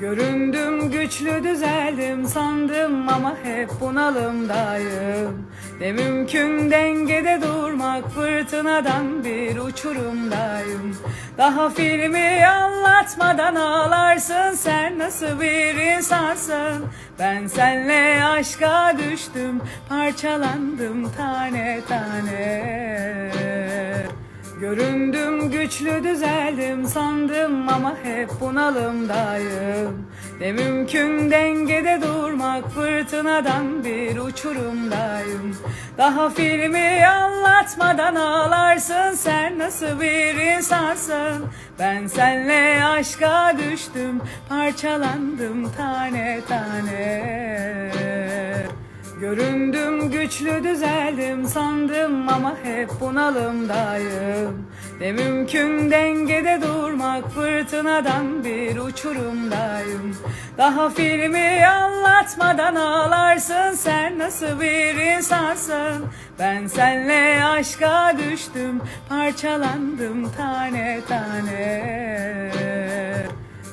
Göründüm güçlü düzeldim sandım ama hep bunalımdayım. Ne mümkün dengede durmak fırtınadan bir uçurumdayım. Daha filmi anlatmadan ağlarsın sen nasıl bir insansın? Ben senle aşka düştüm parçalandım tane tane Göründüm güçlü düzeldim sandım ama hep bunalımdayım. Ne mümkün dengede durmak fırtınadan bir uçurumdayım. Daha filmi anlatmadan ağlarsın sen nasıl bir insansın? Ben senle aşka düştüm parçalandım tane tane Göründüm güçlü düzeldim sandım ama hep bunalımdayım. Ne mümkün dengede durmak fırtınadan bir uçurumdayım. Daha filmi anlatmadan ağlarsın sen nasıl bir insansın? Ben senle aşka düştüm parçalandım tane tane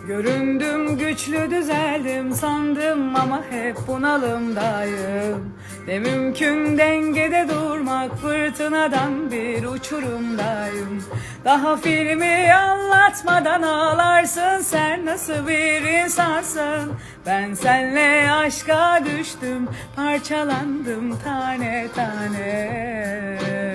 Göründüm güçlü düzeldim sandım ama hep bunalımdayım. Ne mümkün dengede durmak fırtınadan bir uçurumdayım. Daha filmi anlatmadan ağlarsın sen nasıl bir insansın? Ben senle aşka düştüm parçalandım tane tane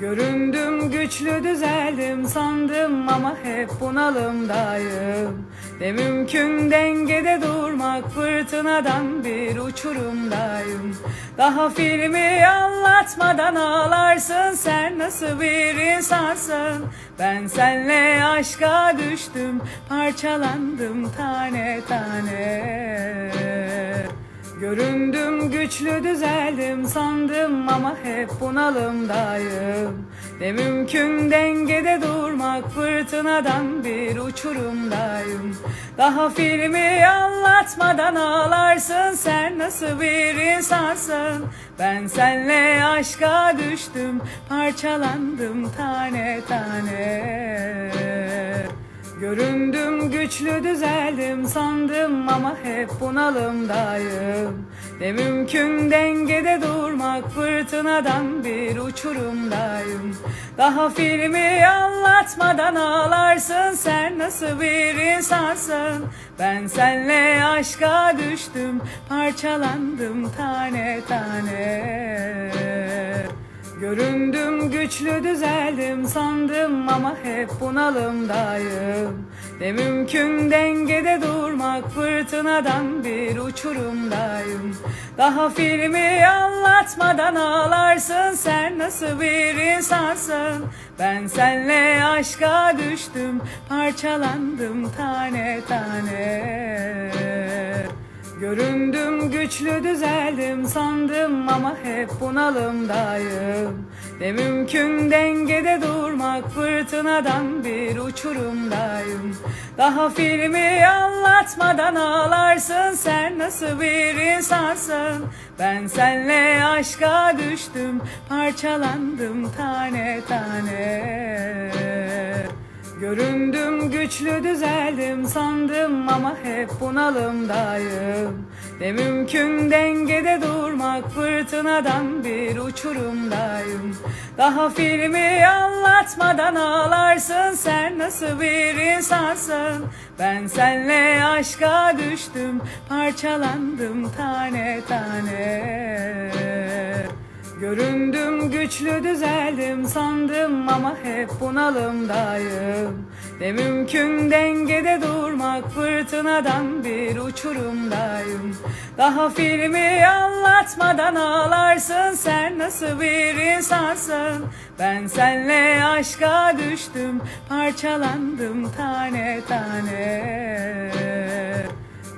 Göründüm güçlü düzeldim sandım ama hep bunalımdayım. Ne mümkün dengede durmak fırtınadan bir uçurumdayım. Daha filmi anlatmadan ağlarsın sen nasıl bir insansın? Ben senle aşka düştüm parçalandım tane tane. Göründüm güçlü düzeldim sandım ama hep bunalımdayım Ne mümkün dengede durmak fırtınadan bir uçurumdayım Daha filmi anlatmadan ağlarsın sen nasıl bir insansın? Ben senle aşka düştüm parçalandım tane tane Göründüm güçlü düzeldim sandım ama hep bunalımdayım. Ne mümkün dengede durmak fırtınadan bir uçurumdayım. Daha filmi anlatmadan ağlarsın sen nasıl bir insansın? Ben senle aşka düştüm parçalandım tane tane Göründüm güçlü düzeldim sandım ama hep bunalımdayım. Ne mümkün dengede durmak fırtınadan bir uçurumdayım. Daha filmi anlatmadan ağlarsın sen nasıl bir insansın? Ben senle aşka düştüm parçalandım tane tane Göründüm güçlü düzeldim sandım ama hep bunalımdayım. Ne mümkün dengede durmak fırtınadan bir uçurumdayım. Daha filmi anlatmadan ağlarsın sen nasıl bir insansın? Ben senle aşka düştüm parçalandım tane tane Göründüm güçlü düzeldim sandım ama hep bunalımdayım. Ne mümkün dengede durmak fırtınadan bir uçurumdayım. Daha filmi anlatmadan ağlarsın sen nasıl bir insansın? Ben senle aşka düştüm parçalandım tane tane Göründüm güçlü düzeldim sandım ama hep bunalımdayım. Ne mümkün dengede durmak fırtınadan bir uçurumdayım. Daha filmi anlatmadan ağlarsın sen nasıl bir insansın? Ben senle aşka düştüm parçalandım tane tane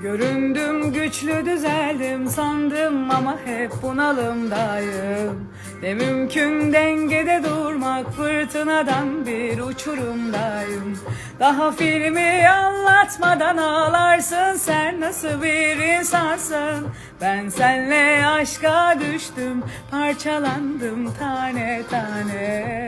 Göründüm güçlü düzeldim sandım ama hep bunalımdayım. Ne mümkün dengede durmak fırtınadan bir uçurumdayım. Daha filmi anlatmadan ağlarsın sen nasıl bir insansın? Ben senle aşka düştüm parçalandım tane tane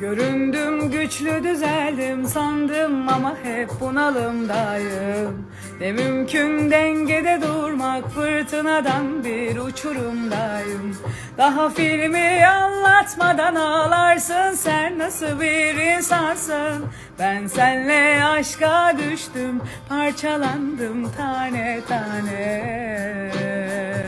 Göründüm güçlü düzeldim sandım ama hep bunalımdayım. Ne mümkün dengede durmak fırtınadan bir uçurumdayım. Daha filmi anlatmadan ağlarsın sen nasıl bir insansın? Ben senle aşka düştüm parçalandım tane tane